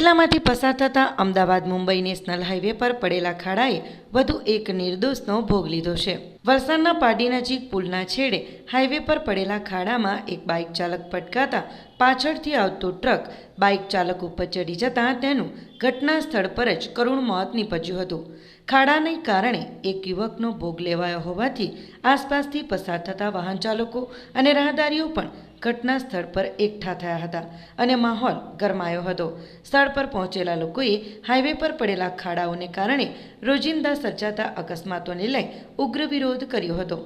જિલ્લામાંથી પસાર થતા અમદાવાદ મુંબઈ નેશનલ હાઈવે પર પડેલા ખાડાએ વધુ એક નિર્દોષનો ભોગ લીધો છે. વલસાડના પાડી નજીક પુલના છેડે હાઈવે પર પડેલા ખાડામાં એક બાઇક ચાલક પટકાતા પાછળથી આવતો ટ્રક બાઇક ચાલક ઉપર ચડી જતાં તેનું ઘટના સ્થળ પર જ કરુણ મોત નીપજ્યું હતું. ખાડાને કારણે એક યુવકનો ભોગ લેવાયો હોવાથી આસપાસથી પસાર થતા વાહન ચાલકો અને રાહદારીઓ પણ ઘટના સ્થળ પર એકઠા થયા હતા અને માહોલ ગરમાયો હતો. સ્થળ પર પહોંચેલા લોકોએ હાઈવે પર પડેલા ખાડાઓને કારણે રોજિંદા સર્જાતા અકસ્માતોને લઈ ઉગ્ર વિરોધ કર્યો હતો.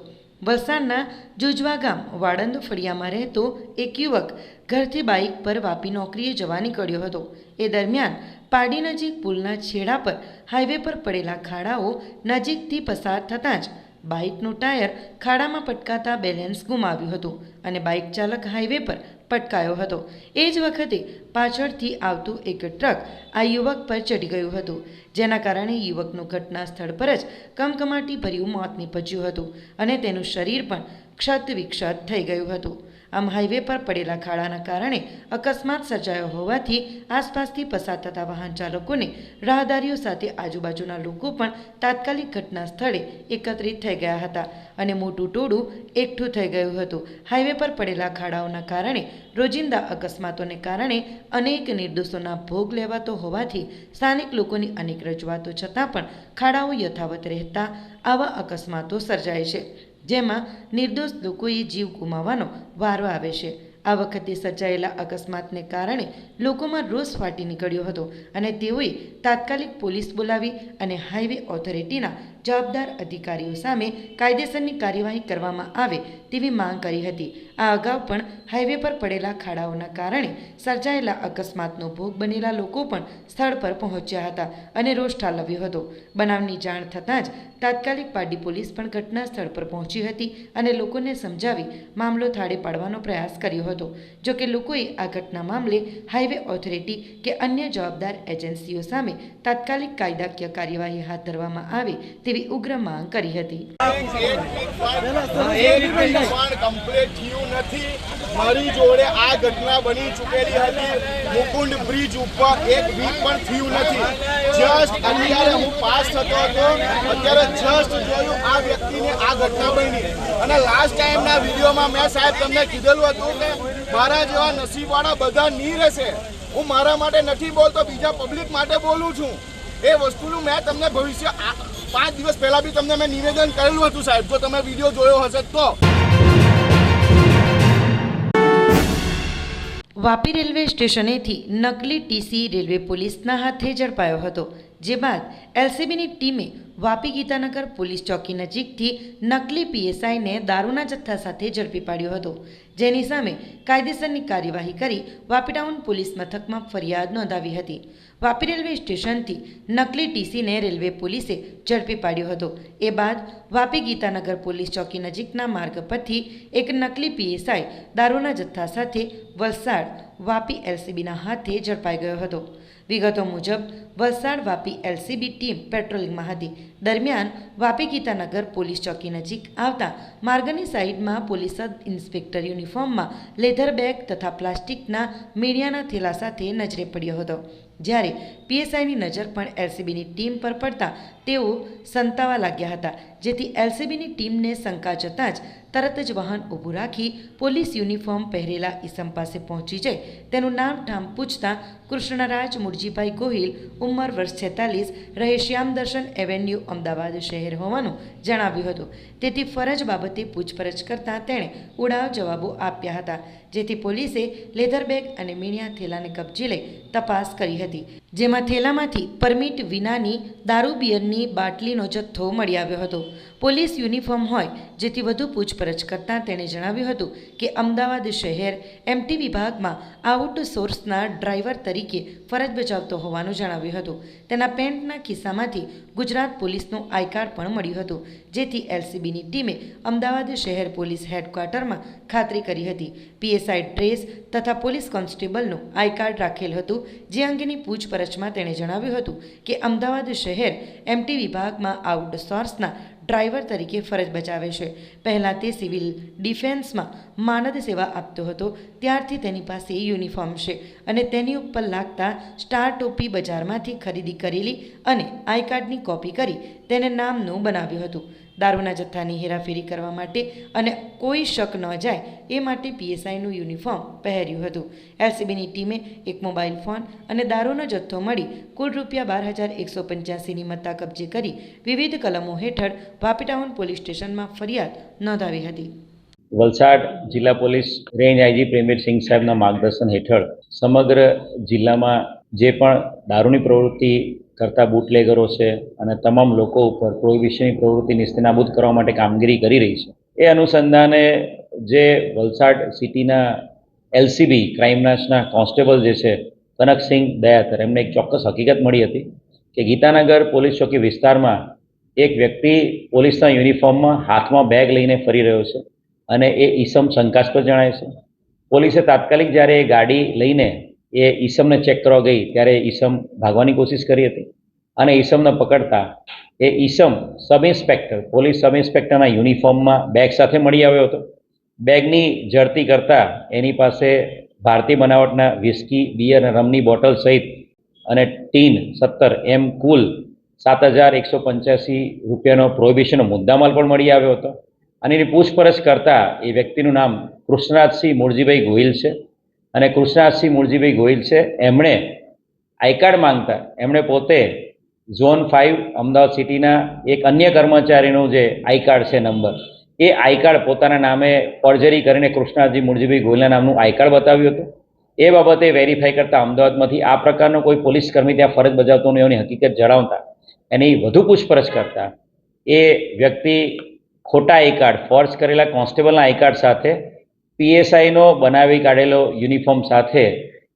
વલસાડના જુજવા ગામ વાળંદ ફળિયામાં રહેતો એક યુવક ઘરથી બાઇક પર વાપી નોકરીએ જવા નીકળ્યો હતો. એ દરમિયાન પાડી નજીક પુલના છેડા પર હાઈવે પર પડેલા ખાડાઓ નજીકથી પસાર થતાં જ બાઇકનું ટાયર ખાડામાં પટકાતા બેલેન્સ ગુમાવ્યું હતું અને બાઇક ચાલક હાઈવે પર પટકાયો હતો. એ જ વખતે પાછળથી આવતું એક ટ્રક આ યુવક પર ચડી ગયું હતું. જેના કારણે યુવકનું ઘટના સ્થળ પર જ કમકમાટી ભર્યું મોત નીપજ્યું હતું અને તેનું શરીર પણ ક્ષત વિક્ષત થઈ ગયું હતું. આમ હાઈવે પર પડેલા ખાડાના કારણે અકસ્માત સર્જાયો હોવાથી આસપાસથી પસાર થતા વાહન ચાલકોને રાહદારીઓ સાથે આજુબાજુના લોકો પણ તાત્કાલિક ઘટના સ્થળે એકત્રિત થઈ ગયા હતા અને મોટું ટોળું એકઠું થઈ ગયું હતું. હાઈવે પર પડેલા ખાડાઓના કારણે રોજિંદા અકસ્માતોને કારણે અનેક નિર્દોષોના ભોગ લેવાતો હોવાથી સ્થાનિક લોકોની અનેક રજૂઆતો છતાં પણ ખાડાઓ યથાવત રહેતા આવા અકસ્માતો સર્જાય છે. જેમાં નિર્દોષ લોકોએ જીવ ગુમાવવાનો વારો આવે છે. આ વખતે સર્જાયેલા અકસ્માતને કારણે લોકોમાં રોષ ફાટી નીકળ્યો હતો અને તેઓએ તાત્કાલિક પોલીસ બોલાવી અને હાઈવે ઓથોરિટીના જવાબદાર અધિકારીઓ સામે કાયદેસરની કાર્યવાહી કરવામાં આવે તેવી માંગ કરી હતી. આ અગાઉ પણ હાઈવે પર પડેલા ખાડાઓના કારણે સર્જાયેલા અકસ્માતનો ભોગ બનેલા લોકો પણ સ્થળ પર પહોંચ્યા હતા અને રોષ ઠાલવ્યો હતો. બનાવની જાણ થતાં જ તાત્કાલિક પાડી પોલીસ પણ ઘટના સ્થળ પર પહોંચી હતી અને લોકોને સમજાવી મામલો થાળે પાડવાનો પ્રયાસ કર્યો હતો. જો કે લોકોએ આ ઘટના મામલે હાઈવે ઓથોરિટી કે અન્ય જવાબદાર એજન્સીઓ સામે તાત્કાલિક કાયદાકીય કાર્યવાહી હાથ ધરવામાં આવે તેવી ઉગ્ર માંગ કરી હતી. મારી જોડે આ ઘટના બની ચૂકેલી હતી. મુકુંડ બ્રિજ ઉપર એક વીક પણ થયું નથી. જસ્ટ અત્યારે હું પાસ થતો હતો. અત્યારે જસ્ટ જોયું આ વ્યક્તિને આ ઘટના બની. અને લાસ્ટ ટાઈમના વિડીયોમાં મેં સાહેબ તમને કીધેલું હતું કે મારા જેવા નસીબવાળા બધા નહીં રહેશે હું મારા માટે નથી બોલતો, બીજા પબ્લિક માટે બોલું છું. એ વસ્તુનું મેં તમને ભવિષ્ય પાંચ દિવસ પહેલા બી તમને મેં નિવેદન કરેલું હતું સાહેબ. જો તમે વીડિયો જોયો હશે તો. વાપી રેલવે સ્ટેશનેથી નકલી ટીસી રેલવે પોલીસના હાથે ઝડપાયો હતો. જે બાદ એલસીબીની ટીમે વાપી ગીતાનગર પોલીસ ચોકી નજીકથી નકલી પીએસઆઈને દારૂના જથ્થા સાથે ઝડપી પાડ્યો હતો. જેની સામે કાયદેસરની કાર્યવાહી કરી વાપી ટાઉન પોલીસ મથકમાં ફરિયાદ નોંધાવી હતી. વાપી રેલવે સ્ટેશનથી નકલી ટીસીને રેલવે પોલીસે ઝડપી પાડ્યો હતો. એ બાદ વાપી ગીતાનગર પોલીસ ચોકી નજીકના માર્ગ પરથી એક નકલી પીએસઆઈ દારૂના જથ્થા સાથે વલસાડ વાપી એલસીબીના હાથે ઝડપાઈ ગયો હતો. વિગતો મુજબ, વલસાડ વાપી એલસીબી ટીમ પેટ્રોલિંગમાં હતી. દરમિયાન વાપી ગીતાનગર પોલીસ ચોકી નજીક આવતા માર્ગની સાઈડમાં પોલીસ ઇન્સ્પેક્ટર યુનિફોર્મમાં લેધર બેગ તથા પ્લાસ્ટિકના મીડિયાના થેલા સાથે નજરે પડ્યો હતો. જ્યારે પીએસઆઈની નજર પણ એલસીબીની ટીમ પર પડતા તેઓ સંતાવા લાગ્યા હતા, જેથી એલસીબીની ટીમને શંકા જતાં જ તરત જ વાહન ઊભું રાખી પોલીસ યુનિફોર્મ પહેરેલા ઈસમ પાસે પહોંચી જઈ તેનું નામ ઠામ પૂછતા કૃષ્ણરાજ મુરજીભાઈ ગોહિલ ઉંમર વર્ષ છેતાલીસ, રહે શ્યામ દર્શન એવેન્યુ, અમદાવાદ શહેર હોવાનું જણાવ્યું હતું. તેથી ફરજ બાબતે પૂછપરછ કરતાં તેણે ઉડાવ જવાબો આપ્યા હતા, જેથી પોલીસે લેધર બેગ અને મીણિયા થેલાને કબજે લઈ તપાસ કરી હતી. જેમાં થેલામાંથી પરમિટ વિનાની દારૂ, બિયરની બાટલીનો જથ્થો મળી આવ્યો હતો. પોલીસ યુનિફોર્મ હોય, જેથી વધુ પૂછપરછ કરતાં તેણે જણાવ્યું હતું કે અમદાવાદ શહેર એમટી વિભાગમાં આઉટ સોર્સના ડ્રાઈવર તરીકે ફરજ બજાવતો હોવાનું જણાવ્યું હતું. તેના પેન્ટના ખિસ્સામાંથી ગુજરાત પોલીસનું આઈ કાર્ડ પણ મળ્યું હતું, જેથી એલસીબીની ટીમે અમદાવાદ શહેર પોલીસ હેડક્વાર્ટરમાં ખાતરી કરી હતી. પીએસઆઈ ડ્રેસ તથા પોલીસ કોન્સ્ટેબલનું આઈ કાર્ડ રાખેલ હતું, જે અંગેની પૂછપરછમાં તેણે જણાવ્યું હતું કે અમદાવાદ શહેર એમટી વિભાગમાં આઉટ સોર્સના ડ્રાઈવર તરીકે ફરજ બજાવે છે. પહેલાં તે સિવિલ ડિફેન્સમાં માનદ સેવા આપતો હતો, ત્યારથી તેની પાસે યુનિફોર્મ છે અને તેની ઉપર લાગતા સ્ટાર ટોપી બજારમાંથી ખરીદી કરેલી અને આઈ કાર્ડની કોપી કરી તેને નામનું બનાવ્યું હતું. દારૂના જથ્થાની હેરાફેરી કરવા માટે અને કોઈ શક ન જાય એ માટે પીએસઆઈનું યુનિફોર્મ પહેર્યું હતું. એલસીબીની ટીમે એક મોબાઈલ ફોન અને દારૂનો જથ્થો મળી કુલ રૂપિયા બાર હજાર એકસો પંચ્યાસીની મત્તા કબજે કરી વિવિધ કલમો હેઠળ વાપી ટાઉન પોલીસ સ્ટેશનમાં ફરિયાદ નોંધાવી હતી. વલસાડ જિલ્લા પોલીસ રેન્જ આઈજી પ્રેમવીરસિંહ સાહેબના માર્ગદર્શન હેઠળ સમગ્ર જિલ્લામાં જે પણ દારૂની પ્રવૃત્તિ કરતા બુટલેગરો છે અને તમામ લોકો ઉપર પ્રોહિબિશનની પ્રવૃત્તિ નિસ્તેનાબૂદ કરવા માટે કામગીરી કરી રહી છે. એ અનુસંધાને જે વલસાડ સિટીના એલસીબી ક્રાઇમ કોન્સ્ટેબલ જે છે, કનકસિંહ દયાતર એમને એક ચોક્કસ હકીકત મળી હતી કે ગીતાનગર પોલીસ ચોકી વિસ્તારમાં એક વ્યક્તિ પોલીસના યુનિફોર્મમાં હાથમાં બેગ લઈને ફરી રહ્યો છે અને એ ઈસમ શંકાસ્પદ જણાય છે. પોલીસે તાત્કાલિક જ્યારે એ ગાડી લઈને એ ઈસમને ચેક કરવા ગઈ, ત્યારે ઈસમ ભાગવાની કોશિશ કરી હતી. અને ઈસમને પકડતા એ ઈસમ સબ ઇન્સ્પેક્ટર પોલીસ સબ ઇન્સ્પેક્ટરના યુનિફોર્મમાં બેગ સાથે મળી આવ્યો હતો. બેગની ઝડતી કરતાં એની પાસે ભારતીય બનાવટના વિસ્કી બિયર અને રમની બોટલ સહિત અને ટીન સત્તર એમ કુલ સાત હજાર એકસો પંચ્યાસી રૂપિયાનો પ્રોહિબિશનનો મુદ્દામાલ પણ મળી આવ્યો હતો. અને એની પૂછપરછ કરતાં એ વ્યક્તિનું નામ કૃષ્ણરાજસિંહ મૂળજીભાઈ ગોહિલ છે. અને કૃષ્ણાસિંહ મૂળજીભાઈ ગોહિલ છે, એમણે આઈ કાર્ડ માંગતા, એમણે પોતે ઝોન ફાઇવ અમદાવાદ સિટીના એક અન્ય કર્મચારીનું જે આઈ કાર્ડ છે નંબર, એ આઈ કાર્ડ પોતાના નામે ફોર્જરી કરીને કૃષ્ણાજી મૂળજીભાઈ ગોહિલના નામનું આઈ કાર્ડ બતાવ્યું હતું. એ બાબતે વેરીફાઈ કરતા અમદાવાદમાંથી આ પ્રકારનો કોઈ પોલીસ કર્મી ત્યાં ફરજ બજાવતો નહીં, એની હકીકત જણાવતા, એની વધુ પૂછપરછ કરતા, એ વ્યક્તિ ખોટા આઈ કાર્ડ ફોર્જ કરેલા કોન્સ્ટેબલના આઈ કાર્ડ સાથે પીએસઆઈનો બનાવી કાઢેલો યુનિફોર્મ સાથે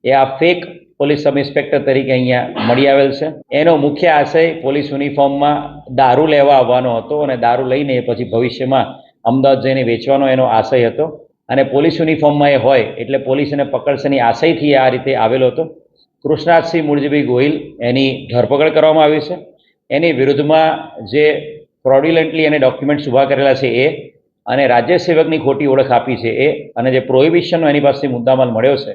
એ આ ફેક પોલીસ સબ ઇન્સ્પેક્ટર તરીકે અહીંયા મળી આવેલ છે. એનો મુખ્ય આશય પોલીસ યુનિફોર્મમાં દારૂ લેવા આવવાનો હતો અને દારૂ લઈને એ પછી ભવિષ્યમાં અમદાવાદ જઈને વેચવાનો એનો આશય હતો. અને પોલીસ યુનિફોર્મમાં એ હોય એટલે પોલીસ એને પકડશેની આશયથી આ રીતે આવેલો હતો. કૃષ્ણરાજસિંહ મૂળજીભાઈ ગોહિલ એની ધરપકડ કરવામાં આવી છે. એની વિરુદ્ધમાં જે ફ્રોડ્યુલન્ટલી એને ડોક્યુમેન્ટ્સ ઊભા કરેલા છે એ અને રાજ્ય સેવકની ખોટી ઓળખ આપી છે એ અને જે પ્રોહિબિશનનો એની પાસે મુદ્દામાલ મળ્યો છે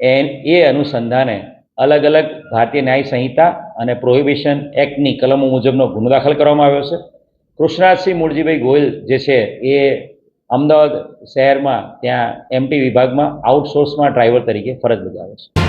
એ એ અનુસંધાને અલગ અલગ ભારતીય ન્યાય સંહિતા અને પ્રોહિબિશન એક્ટની કલમો મુજબનો ગુનો દાખલ કરવામાં આવ્યો છે. કૃષ્ણરાજસિંહ મૂળજીભાઈ ગોયલ જે છે એ અમદાવાદ શહેરમાં ત્યાં એમટી વિભાગમાં આઉટસોર્સમાં ડ્રાઈવર તરીકે ફરજ બજાવે છે.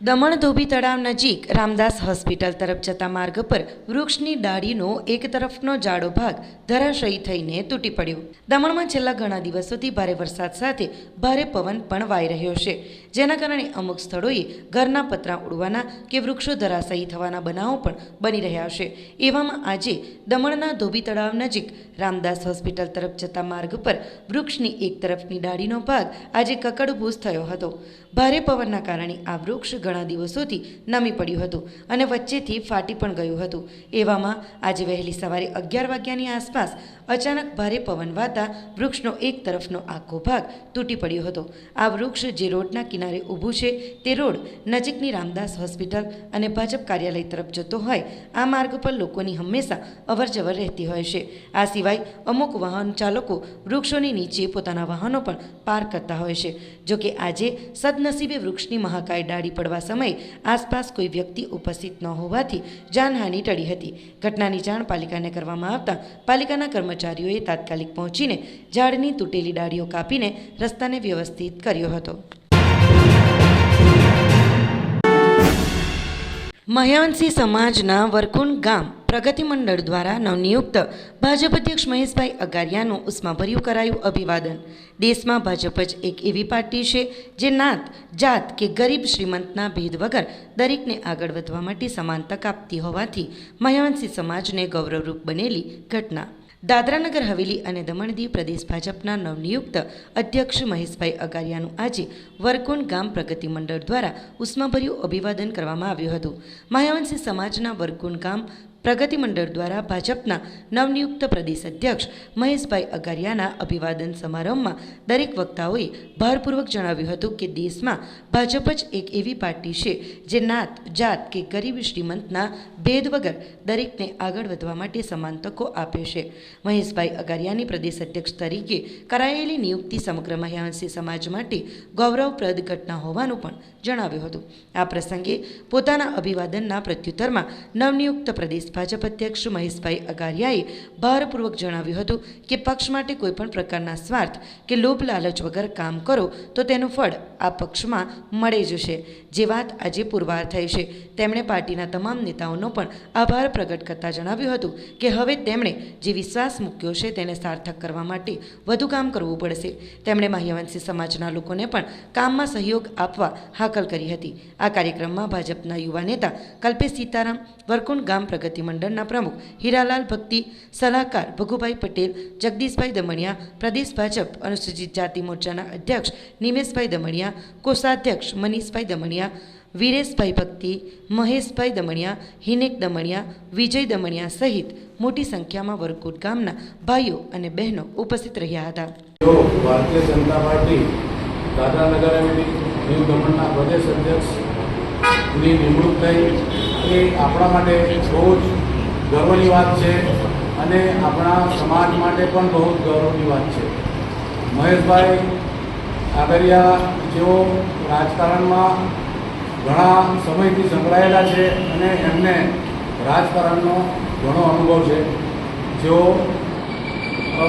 દમણ ધોબી તળાવ નજીક રામદાસ હોસ્પિટલ તરફ જતા માર્ગ પર વૃક્ષની ડાળીનો એક તરફનો જાડો ભાગ ધરાશયી થઈને તૂટી પડ્યો. દમણમાં છેલ્લા ઘણા દિવસોથી ભારે વરસાદ સાથે ભારે પવન પણ વાઈ રહ્યો છે. જેના કારણે અમુક સ્થળોએ ઘરના પતરા ઉડવાના કે વૃક્ષો ધરાશયી થવાના બનાવો પણ બની રહ્યા છે. એવામાં આજે દમણના ધોબી તળાવ નજીક રામદાસ હોસ્પિટલ તરફ જતા માર્ગ પર વૃક્ષની એક તરફની ડાળીનો ભાગ આજે કકડભૂસ થયો હતો. ભારે પવનના કારણે આ વૃક્ષ ઘણા દિવસોથી નમી પડ્યું હતું અને વચ્ચેથી ફાટી પણ ગયું હતું. એવામાં આજે વહેલી સવારે અગિયાર વાગ્યાની આસપાસ અચાનક ભારે પવન વાતા વૃક્ષનો એક તરફનો આખો ભાગ તૂટી પડ્યો હતો. આ વૃક્ષ જે રોડના કિનારે ઊભું છે તે રોડ નજીકની રામદાસ હોસ્પિટલ અને ભાજપ કાર્યાલય તરફ જતો હોય, આ માર્ગ પર લોકોની હંમેશા અવરજવર રહેતી હોય છે. આ સિવાય અમુક વાહન ચાલકો વૃક્ષોની નીચે પોતાના વાહનો પણ પાર્ક કરતા હોય છે. જોકે આજે સદનસીબે વૃક્ષની મહાકાય ડાળી પડવા સમયે આસપાસ કોઈ વ્યક્તિ ઉપસ્થિત ન હોવાથી જાનહાનિ ટળી હતી. ઘટનાની જાણ પાલિકાને કરવામાં આવતા પાલિકાના કર્મચારીઓએ તાત્કાલિક પહોંચીને ઝાડની તૂટેલી ડાળીઓ કાપીને રસ્તાને વ્યવસ્થિત કર્યો હતો. મહ્યાવંશી સમાજના વરકુંડ ગામ પ્રગતિ મંડળ દ્વારા નવનિયુક્ત ભાજપ અધ્યક્ષ મહેશભાઈ અગારિયાનું ઉષ્માભર્યું કરાયું અભિવાદન. દેશમાં ભાજપ જ એક એવી પાર્ટી છે જે નાત, જાત કે ગરીબ શ્રીમંતના ભેદ વગર દરેકને આગળ વધવા માટે સમાન તક આપતી હોવાથી મહ્યાવંશી સમાજને ગૌરવરૂપ બનેલી ઘટના. દાદરાનગર હવેલી અને દમણ દીવ પ્રદેશ ભાજપના નવનિયુક્ત અધ્યક્ષ મહેશભાઈ અગારિયાનું આજે વરકુંડ ગામ પ્રગતિ મંડળ દ્વારા ઉષ્માભર્યું અભિવાદન કરવામાં આવ્યું હતું. માયાવંશી સમાજના વરકુંડ ગામ પ્રગતિ મંડળ દ્વારા ભાજપના નવનિયુક્ત પ્રદેશ અધ્યક્ષ મહેશભાઈ અગારિયાના અભિવાદન સમારંભમાં દરેક વક્તાઓએ ભારપૂર્વક જણાવ્યું હતું કે દેશમાં ભાજપ જ એક એવી પાર્ટી છે જે નાત, જાત કે ગરીબ શ્રીમંતના ભેદ વગર દરેકને આગળ વધવા માટે સમાન તકો આપે છે. મહેશભાઈ અગારિયાની પ્રદેશ અધ્યક્ષ તરીકે કરાયેલી નિયુક્તિ સમગ્ર મહ્યાંશી સમાજ માટે ગૌરવપ્રદ ઘટના હોવાનું પણ જણાવ્યું હતું. આ પ્રસંગે પોતાના અભિવાદનના પ્રત્યુત્તરમાં નવનિયુક્ત પ્રદેશ ભાજપ અધ્યક્ષ મહેશભાઈ અગારિયાએ ભારપૂર્વક જણાવ્યું હતું કે પક્ષ માટે કોઈપણ પ્રકારના સ્વાર્થ કે લોભ લાલચ વગર કામ કરો તો તેનું ફળ આ પક્ષમાં મળે જ છે. જે વાત આજે પુરવાર થઈ છે, તેમણે પાર્ટીના તમામ નેતાઓનો પણ આભાર પ્રગટ કરતા જણાવ્યું હતું કે હવે તેમણે જે વિશ્વાસ મૂક્યો છે તેને સાર્થક કરવા માટે વધુ કામ કરવું પડશે. તેમણે માહ્યવંશી સમાજના લોકોને પણ કામમાં સહયોગ આપવા હાકલ કરી હતી. આ કાર્યક્રમમાં ભાજપના યુવા નેતા કલ્પેશ સીતારામ, વરકુંડ ગામ પ્રગતિ મંડળના પ્રમુખ હીરાલાલ ભક્તિ સલાહકાર ભગુભાઈ પટેલ જગદીશભાઈ દમણિયા પ્રદેશ ભાજપ અનુસૂચિત જાતિ મોરચાના અધ્યક્ષ નિમેશભાઈ દમણિયા કોષાધ્યક્ષ મનીષભાઈ દમણિયા વિરેશભાઈ ભક્તિ મહેશભાઈ દમણિયા હિનેક દમણિયા વિજય દમણિયા સહિત મોટી સંખ્યામાં વરકુટ ગામના ભાઈઓ અને બહેનો ઉપસ્થિત રહ્યા હતા. ભારતીય જનતા પાર્ટી દાદરાનગર એમની દીવ દમણના પ્રદેશ અધ્યક્ષની નિમણૂક થઈ એ આપણા માટે બહુ જ ગર્વની વાત છે અને આપણા સમાજ માટે પણ બહુ જ ગૌરવની વાત છે. મહેશભાઈ આગરિયા જેઓ રાજકારણમાં ઘણા સમયથી સંકળાયેલા છે અને એમને રાજકારણનો ઘણો અનુભવ છે. જેઓ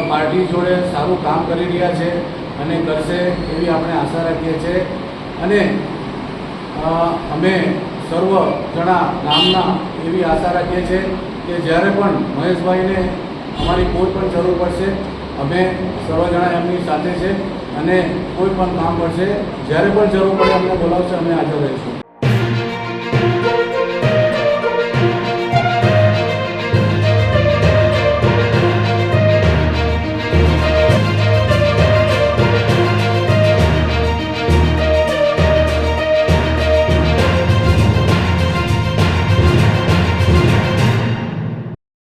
પાર્ટી જોડે સારું કામ કરી રહ્યા છે અને કરશે એવી આપણે આશા રાખીએ છીએ. અને અમે સર્વ જણા નામના એવી આશા રાખીએ છીએ કે જ્યારે પણ મહેશભાઈને અમારી કોઈ પણ જરૂર પડશે, અમે સર્વ જણા એમની સાથે છે અને કોઈ પણ કામ પડશે જ્યારે પણ જરૂર પડે અમને બોલાવશે, અમે હાજર રહીશું.